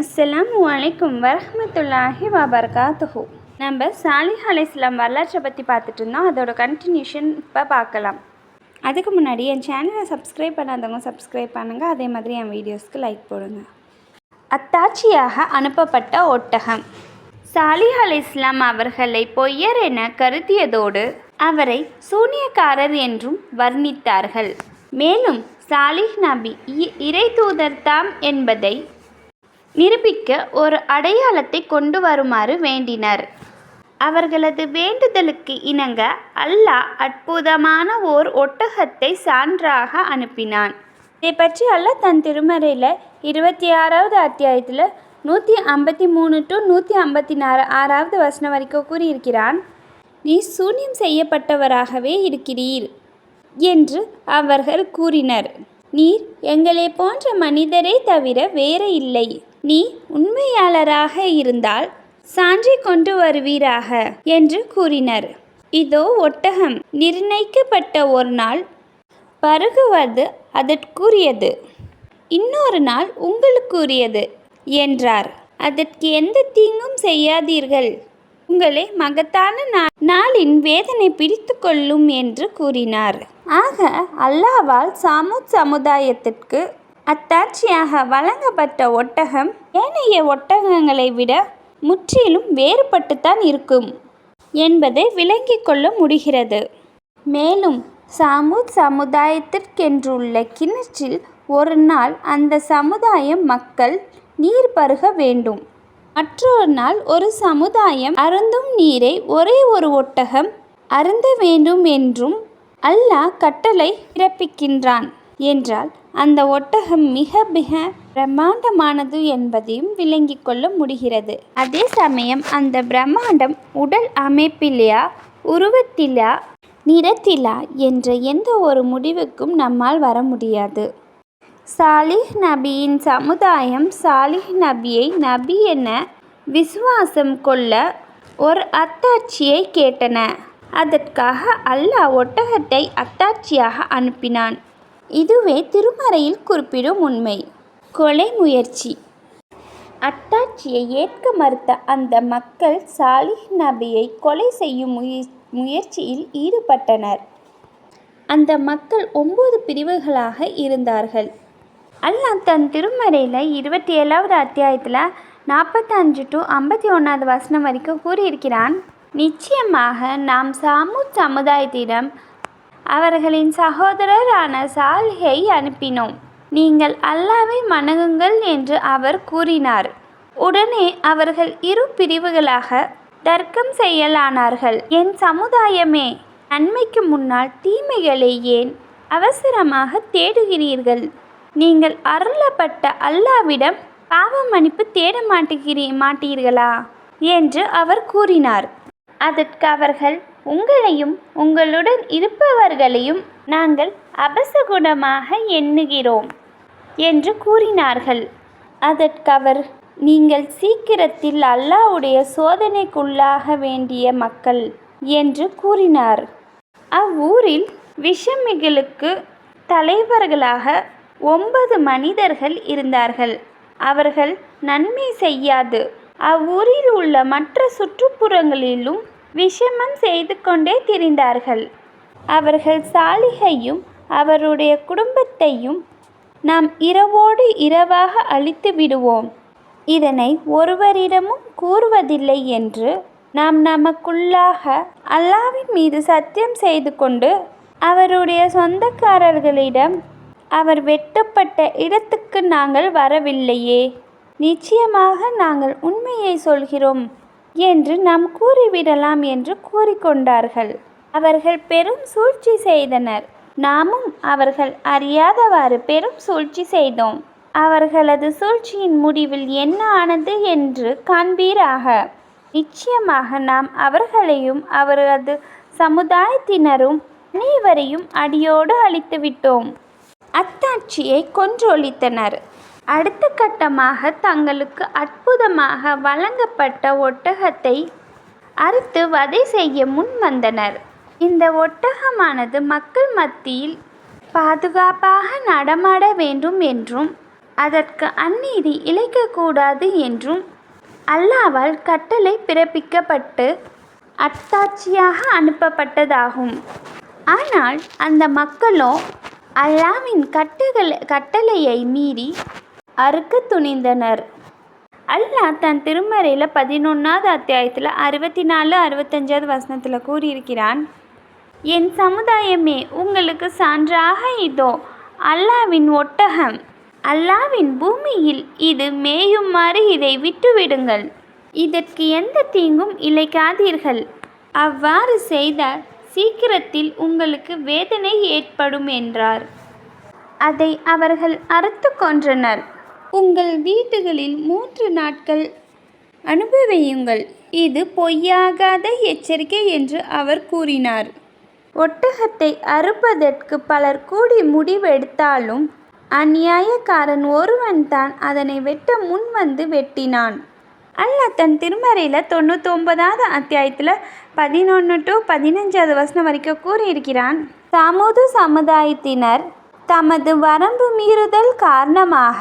அஸ்ஸலாமு அலைக்கும் வரஹ்மத்துல்லாஹி வபரகாத்துஹு. நம்ம சாலிஹ் அலைஹிஸ்ஸலாம் வரலாற்றை பற்றி பார்த்துட்டு இருந்தோம். அதோட கண்டினியூஷன் இப்போ பார்க்கலாம். அதுக்கு முன்னாடி என் சேனலை சப்ஸ்கிரைப் பண்ணாதவங்க சப்ஸ்கிரைப் பண்ணுங்கள் அதே மாதிரி என் வீடியோஸ்க்கு லைக் போடுங்க. அத்தாட்சியாக அனுப்பப்பட்ட ஒட்டகம். சாலிஹ் அலைஹிஸ்ஸலாம் அவர்களை பொய்யர் என கருதியதோடு அவரை சூனியக்காரர் என்றும் வர்ணித்தார்கள். மேலும் சாலிஹ் நபி இ- இறை தூதர்தாம் என்பதை நிரூபிக்க ஒரு அடையாளத்தை கொண்டு வருமாறு வேண்டினர். அவர்களது வேண்டுதலுக்கு இணங்க அல்லாஹ் அற்புதமான ஓர் ஒட்டகத்தை சான்றாக அனுப்பினான். இதை பற்றி அல்லாஹ் தன் திருமறையில் இருபத்தி ஆறாவது அத்தியாயத்தில் நூற்றி ஐம்பத்தி மூணு டு நூற்றி ஐம்பத்தி நாறு ஆறாவது வசனம் வரைக்கும் கூறியிருக்கிறான் நீ சூன்யம் செய்யப்பட்டவராகவே இருக்கிறீர் என்று அவர்கள் கூறினர். நீர் எங்களை போன்ற மனிதரை தவிர வேறு இல்லை. நீ உண்மையாளராக இருந்தால் சான்றை கொண்டு வருவீராக என்று கூறினர். இதோ ஒட்டகம் நிர்ணயிக்கப்பட்ட ஒரு நாள் பருகுவது அதற்குரியது. இன்னொரு நாள் உங்களுக்குரியது என்றார். அதற்கு எந்த தீங்கும் செய்யாதீர்கள். உங்களை மகத்தான நா- நாளின் வேதனை பிடித்து கொள்ளும் என்று கூறினார். ஆக அல்லாவால் சாமுத் சமுதாயத்திற்கு அத்தாட்சியாக வழங்கப்பட்ட ஒட்டகம் ஏனைய ஒட்டகங்களை விட முற்றிலும் வேறுபட்டுத்தான் இருக்கும் என்பதை விளங்கிக் கொள்ள முடிகிறது. மேலும் சாமுத் சமுதாயத்திற்கென்றுள்ள கிணற்றில் ஒரு நாள் அந்த சமுதாயம் மக்கள் நீர் பருக வேண்டும். மற்றொரு நாள் ஒரு சமுதாயம் அருந்தும் நீரை ஒரே ஒரு ஒட்டகம் அருந்த வேண்டும் என்றும் அல்லாஹ் கட்டளை பிறப்பிக்கின்றான். என்றால் அந்த ஒட்டகம் மிக மிக பிரம்மாண்டமானது என்பதையும் விளங்கிக் கொள்ள முடிகிறது. அதே சமயம் அந்த பிரம்மாண்டம் உடல் அமைப்பிலா உருவத்திலா நிறத்திலா என்ற எந்த ஒரு முடிவுக்கும் நம்மால் வர முடியாது. சாலிஹ் நபியின் சமுதாயம் சாலிஹ் நபியை நபி என விசுவாசம் கொள்ள ஒரு அத்தாட்சியை கேட்டன. அதற்காக அல்லாஹ் ஒட்டகத்தை அத்தாட்சியாக அனுப்பினான். இதுவே திருமறையில் குறிப்பிடும் உண்மை. கொலை முயற்சி. அட்டாட்சியை ஏற்க மறுத்த அந்த மக்கள் சாலிஹ் நபியை கொலை செய்யும் முய முயற்சியில் ஈடுபட்டனர். அந்த மக்கள் ஒன்பது பிரிவுகளாக இருந்தார்கள். அல்லாஹ் தன் திருமறையில் இருபத்தி ஏழாவது அத்தியாயத்தில் நாற்பத்தஞ்சு டு ஐம்பத்தி ஒன்றாவது வசனம் வரைக்கும் கூறியிருக்கிறான் நிச்சயமாக நாம் சாமு சமுதாயத்திடம் அவர்களின் சகோதரரான சால்ஹை அனுப்பினோம். நீங்கள் அல்லாவை வணங்குங்கள் என்று அவர் கூறினார். உடனே அவர்கள் இரு பிரிவுகளாக தர்க்கம் செய்யலானார்கள். என் சமுதாயமே நன்மைக்கு முன்னால் தீமைகளை ஏன் அவசரமாக தேடுகிறீர்கள்? நீங்கள் அருளப்பட்ட அல்லாவிடம் பாவ மன்னிப்பு தேட மாட்டுகிறீ மாட்டீர்களா? என்று அவர் கூறினார். அதற்கு அவர்கள் உங்களையும் உங்களுடன் இருப்பவர்களையும் நாங்கள் அபசகுணமாக எண்ணுகிறோம் என்று கூறினார்கள். அதற்கவர் நீங்கள் சீக்கிரத்தில் அல்லாஹ்வுடைய சோதனைக்குள்ளாக வேண்டிய மக்கள் என்று கூறினார். அவ்வூரில் விஷமிகளுக்கு தலைவர்களாக ஒன்பது மனிதர்கள் இருந்தார்கள். அவர்கள் நன்மை செய்யாது. அவ்வூரில் உள்ள மற்ற சுற்றுப்புறங்களிலும் விஷமம் செய்து கொண்டே திரிந்தார்கள். அவர்கள் சாலிகையும் அவருடைய குடும்பத்தையும் நாம் இரவோடு இரவாக அழித்து விடுவோம். இதனை ஒருவரிடமும் கூறுவதில்லை என்று நாம் நமக்குள்ளாக அல்லாவின் மீது சத்தியம் செய்து கொண்டு அவருடைய சொந்தக்காரர்களிடம் அவர் வெட்டப்பட்ட இடத்துக்கு நாங்கள் வரவில்லையே. நிச்சயமாக நாங்கள் உண்மையை சொல்கிறோம். என்று நாம் கூறிவிடலாம் என்று கூறிக்கொண்டார்கள். அவர்கள் பெரும் சூழ்ச்சி செய்தனர். நாமும் அவர்கள் அறியாதவாறு பெரும் சூழ்ச்சி செய்தோம். அவர்களது சூழ்ச்சியின் முடிவில் என்ன ஆனது என்று காண்பீராக. நிச்சயமாக நாம் அவர்களையும் அவரது சமுதாயத்தினரும் அனைவரையும் அடியோடு அழித்துவிட்டோம். அத்தாட்சியை கொன்றொழித்தனர். அடுத்த கட்டமாக தங்களுக்கு அற்புதமாக வழங்கப்பட்ட ஒட்டகத்தை அறுத்து வதை செய்ய முன் வந்தனர். இந்த ஒட்டகமானது மக்கள் மத்தியில் பாதுகாப்பாக நடமாட வேண்டும் என்றும் அதற்கு அந்நீதி இழைக்கக்கூடாது என்றும் அல்லாவால் கட்டளை பிறப்பிக்கப்பட்டு அத்தாட்சியாக அனுப்பப்பட்டதாகும். ஆனால் அந்த மக்களோ அல்லாவின் கட்டுகள் கட்டளையை மீறி அறுக்க துணிந்தனர். அல்லாஹ் தன் திருமறையில் பதினொன்றாவது அத்தியாயத்தில் அறுபத்தி நாலு அறுபத்தஞ்சாவது வசனத்தில் கூறியிருக்கிறான் என் சமுதாயமே உங்களுக்கு சான்றாக இதோ அல்லாவின் ஒட்டகம் அல்லாவின் பூமியில் இது மேயுமாறு இதை விட்டுவிடுங்கள். இதற்கு எந்த தீங்கும் இழைக்காதீர்கள். அவ்வாறு செய்தால் சீக்கிரத்தில் உங்களுக்கு வேதனை ஏற்படும் என்றார். அதை அவர்கள் அறுத்து கொன்றனர். உங்கள் வீடுகளில் மூன்று நாட்கள் அனுபவியுங்கள். இது பொய்யாகாத எச்சரிக்கை என்று அவர் கூறினார். ஒட்டகத்தை அறுப்பதற்கு பலர் கூடி முடிவெடுத்தாலும் அநியாயக்காரன் ஒருவன் தான் அதனை வெட்ட முன் வந்து வெட்டினான். அல்ல தன் திருமறையில் தொண்ணூத்தொன்பதாவது அத்தியாயத்தில் பதினொன்று டு பதினஞ்சாவது வசனம் வரைக்கும் கூறியிருக்கிறான். சமூக சமுதாயத்தினர் தமது வரம்பு மீறுதல் காரணமாக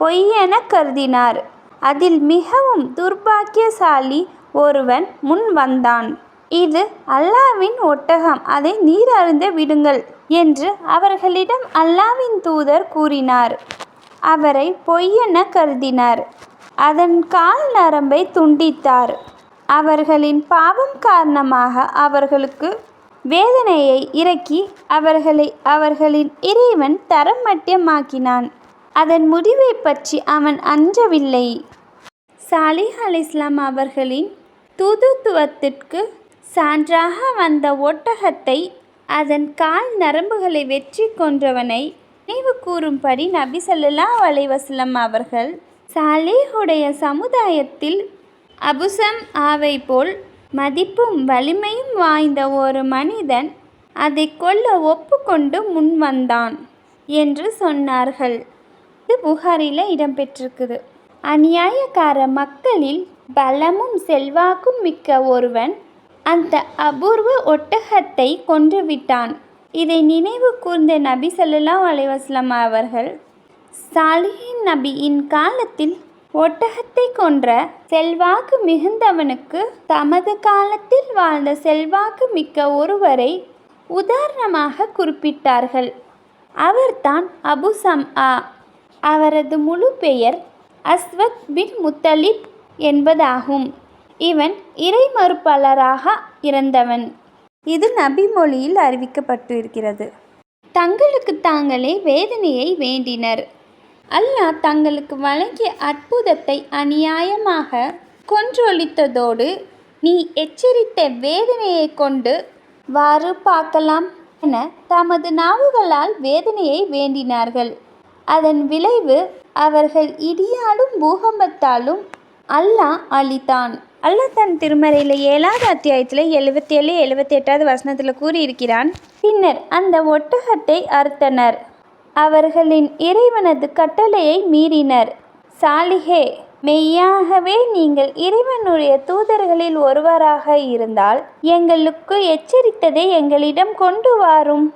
பொய்யென கருதினார். அதில் மிகவும் துர்பாக்கியசாலி ஒருவன் முன் வந்தான். இது அல்லாவின் ஒட்டகம். அதை நீர் அருந்த விடுங்கள் என்று அவர்களிடம் அல்லாவின் தூதர் கூறினார். அவரை பொய்யென கருதினார். அதன் கால் நரம்பை துண்டித்தார். அவர்களின் பாவம் காரணமாக அவர்களுக்கு வேதனையை இறக்கி அவர்களை அவர்களின் இறைவன் தரமட்டியமாக்கினான் அதன் முடிவை பற்றி அவன் அஞ்சவில்லை. சாலிஹ் அல் இஸ்லாம் அவர்களின் தூதுத்துவத்திற்கு சான்றாக வந்த ஒட்டகத்தை அதன் கால் நரம்புகளை வெற்றி கொன்றவனை நினைவு கூறும்படி நபி சல்லா அலைஹி அவர்கள் சாலேஹுடைய சமுதாயத்தில் அபுசம் ஆவை போல் மதிப்பும் வலிமையும் வாய்ந்த ஒரு மனிதன் அதை கொல்ல ஒப்புக்கொண்டு முன் வந்தான் என்று சொன்னார்கள். இது புகாரில் இடம்பெற்றிருக்குது. அநியாயக்கார மக்களில் பலமும் செல்வாக்கும் மிக்க ஒருவன் அந்த அபூர்வ ஒட்டகத்தை கொன்றுவிட்டான். இதை நினைவு கூர்ந்த நபி சல்லா அலைவாஸ்லாம் அவர்கள் சாலிஹின் நபியின் காலத்தில் ஒட்டகத்தை கொன்ற செல்வாக்கு மிகுந்தவனுக்கு தமது காலத்தில் வாழ்ந்த செல்வாக்கு மிக்க ஒருவரை உதாரணமாக குறிப்பிட்டார்கள். அவர்தான் அபு சம் ஆ அவரது முழு பெயர் அஸ்வத் பின் முத்தலிப் என்பதாகும். இவன் இறை மறுப்பாளராக இறந்தவன் இது நபி மொழியில் அறிவிக்கப்பட்டிருக்கிறது. தங்களுக்கு தாங்களே வேதனையை வேண்டினர். அல்லாஹ் தங்களுக்கு வழங்கிய அற்புதத்தை அநியாயமாக கொன்றொழித்ததோடு நீ எச்சரித்த வேதனையை கொண்டு வாறு பார்க்கலாம் என தமது நாவுகளால் வேதனையை வேண்டினார்கள். அதன் விளைவு அவர்கள் இடியாலும் பூகம்பத்தாலும் அல்லாஹ் அழித்தான். அல்லாஹ் தன் திருமறையில் ஏழாவது அத்தியாயத்தில் எழுபத்தி ஏழு எழுபத்தி எட்டாவது வசனத்தில் கூறியிருக்கிறான் பின்னர் அந்த ஒட்டகத்தை அறுத்தனர். அவர்களின் இறைவனது கட்டளையை மீறினர். சாலிஹே மெய்யாகவே நீங்கள் இறைவனுடைய தூதர்களில் ஒருவராக இருந்தால் எங்களுக்கு எச்சரித்ததை எங்களிடம் கொண்டு வாரும்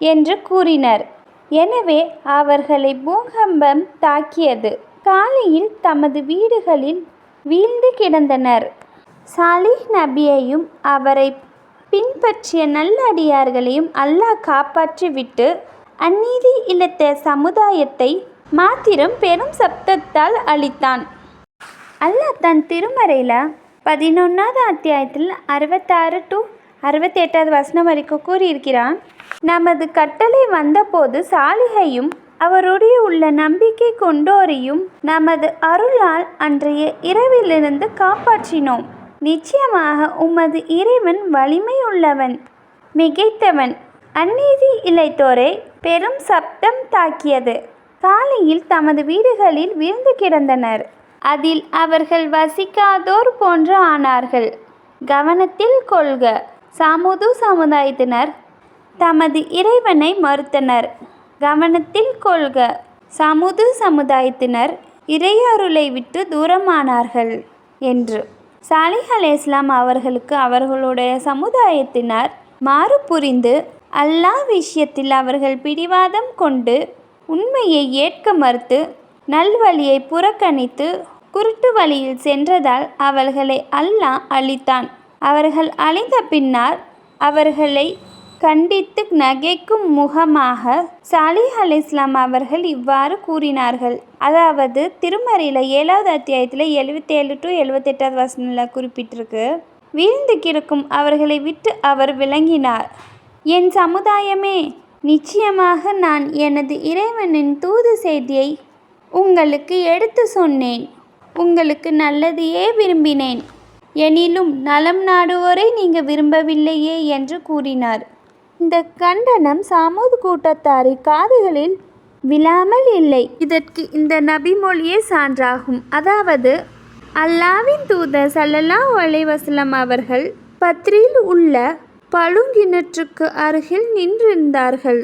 என்று கூறினர். எனவே அவர்களை பூகம்பம் தாக்கியது. காலையில் தமது வீடுகளில் வீழ்ந்து கிடந்தனர். சாலிஹ் நபியையும் அவரை பின்பற்றிய நல்லடியார்களையும் அல்லாஹ் காப்பாற்றிவிட்டு அந்நீதி இழுத்த சமுதாயத்தை மாத்திரம் பெரும் சப்தத்தால் அழித்தான். அல்லாஹ் தன் திருமறையில் பதினொன்றாவது அத்தியாயத்தில் அறுபத்தாறு டு அறுபத்தெட்டாவது வசனம் வரைக்கும் கூறியிருக்கிறான். நமது கட்டளை வந்தபோது சாலிகையும் அவருடைய உள்ள நம்பிக்கை கொண்டோரையும் நமது அருளால் அன்றைய இரவிலிருந்து காப்பாற்றினோம். நிச்சயமாக உமது இறைவன் வலிமையுள்ளவன் மிகைத்தவன் அந்நீதி இழைத்தோரை பெரும் சப்தம் தாக்கியது. காலையில் தமது வீடுகளில் விழுந்து கிடந்தனர். அதில் அவர்கள் வசிக்காதோர் போன்று ஆனார்கள். கவனத்தில் கொள்க. சாமுது சமுதாயத்தினர் தமது இறைவனை மறுத்தனர். கவனத்தில் கொள்க சமுது சமுதாயத்தினர் இறையருளை விட்டு தூரமானார்கள் என்று. சாலிஹ் அலே இஸ்லாம் அவர்களுக்கு அவர்களுடைய சமுதாயத்தினர் மாறு புரிந்து அல்லாஹ் விஷயத்தில் அவர்கள் பிடிவாதம் கொண்டு உண்மையை ஏற்க மறுத்து நல்வழியை புறக்கணித்து குருட்டு வழியில் சென்றதால் அவர்களை அல்லாஹ் அழித்தான். அவர்கள் அழிந்த பின்னர் அவர்களை கண்டித்து நகைக்கும் முகமாக சாலிஹ் இஸ்லாம் அவர்கள் இவ்வாறு கூறினார்கள். அதாவது திருமறையில் ஏழாவது அத்தியாயத்தில் எழுபத்தேழு டு எழுபத்தெட்டாவது வசனில் குறிப்பிட்டிருக்கு. வீழ்ந்து கிடக்கும் அவர்களை விட்டு அவர் விளங்கினார். என் சமுதாயமே நிச்சயமாக நான் எனது இறைவனின் தூது செய்தியை உங்களுக்கு எடுத்து சொன்னேன். உங்களுக்கு நல்லதையே விரும்பினேன். எனினும் நலம் நாடுவோரை நீங்கள் விரும்பவில்லையே என்று கூறினார். இந்த கண்டனம் சாமூது கூட்டத்தாரி காதுகளில் விழாமல் இல்லை. இதற்கு இந்த நபிமொழியே சான்றாகும். அதாவது அல்லாவின் தூதர் சல்லல்லா அலைவாஸ்லம் அவர்கள் பத்ரியில் உள்ள பழுங்கிணற்றுக்கு அருகில் நின்றிருந்தார்கள்.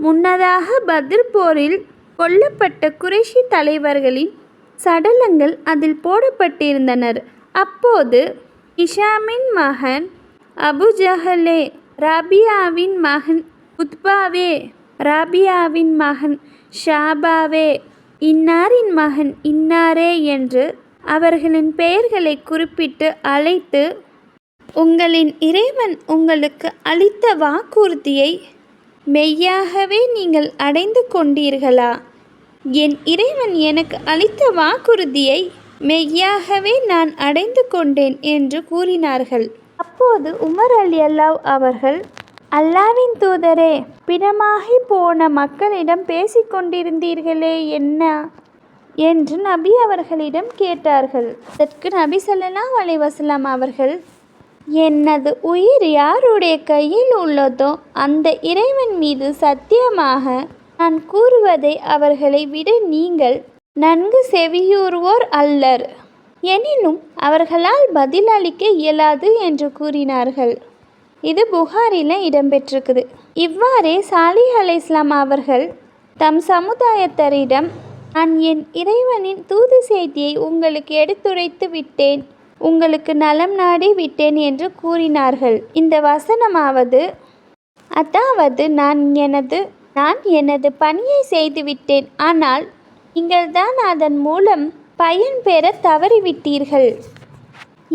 முன்னதாக பத்ர் போரில் கொல்லப்பட்ட குறைஷி தலைவர்களின் சடலங்கள் அதில் போடப்பட்டிருந்தனர். அப்போது இஷாமின் மகன் அபுஜஹலே ராபியாவின் மகன் உத்பாவே ராபியாவின் மகன் ஷாபாவே இன்னாரின் மகன் இன்னாரே என்று அவர்களின் பெயர்களை குறிப்பிட்டு அழைத்து உங்களின் இறைவன் உங்களுக்கு அளித்த வாக்குறுதியை மெய்யாகவே நீங்கள் அடைந்து கொண்டீர்களா? என் இறைவன் எனக்கு அளித்த வாக்குறுதியை மெய்யாகவே நான் அடைந்து கொண்டேன் என்று கூறினார்கள். அப்போது உமர் அலி அல்லாஹ் அவர்கள் அல்லாவின் தூதரே பிணமாகி போன மக்களிடம் பேசிக்கொண்டிருந்தீர்களே என்ன? என்று நபி அவர்களிடம் கேட்டார்கள். அதற்கு நபி ஸல்லல்லாஹு அலைஹி அவர்கள் எனது உயிர் யாருடைய கையில் உள்ளதோ அந்த இறைவன் மீது சத்தியமாக நான் கூறுவதை அவர்களை விட நீங்கள் நன்கு செவியூறுவோர் அல்லர். எனினும் அவர்களால் பதிலளிக்க இயலாது என்று கூறினார்கள். இது புகாரில் இடம்பெற்றிருக்குது. இவ்வாறே சாலிஹ் இஸ்லாம் அவர்கள் தம் சமுதாயத்தரிடம் நான் என் இறைவனின் தூது செய்தியை உங்களுக்கு எடுத்துரைத்து விட்டேன். உங்களுக்கு நலம் நாடி விட்டேன் என்று கூறினார்கள். இந்த வசனமாவது அதாவது நான் எனது நான் எனது பணியை செய்துவிட்டேன் ஆனால் நீங்கள்தான் அதன் மூலம் பயன் பெற தவறிவிட்டீர்கள்.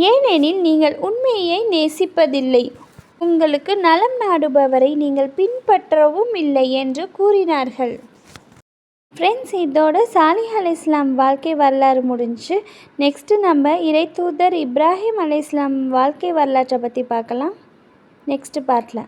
ஏனெனில் நீங்கள் உண்மையை நேசிப்பதில்லை. உங்களுக்கு நலம் நாடுபவரை நீங்கள் பின்பற்றவும் இல்லை என்று கூறினார்கள். ஃப்ரெண்ட்ஸ் இதோட சாலிஹ் அலி இஸ்லாம் வாழ்க்கை வரலாறு முடிஞ்சு நெக்ஸ்ட்டு நம்ம இறை தூதர் இப்ராஹிம் அலி இஸ்லாம் வாழ்க்கை வரலாற்றை பற்றி பார்க்கலாம். நெக்ஸ்ட்டு பார்ட்டில்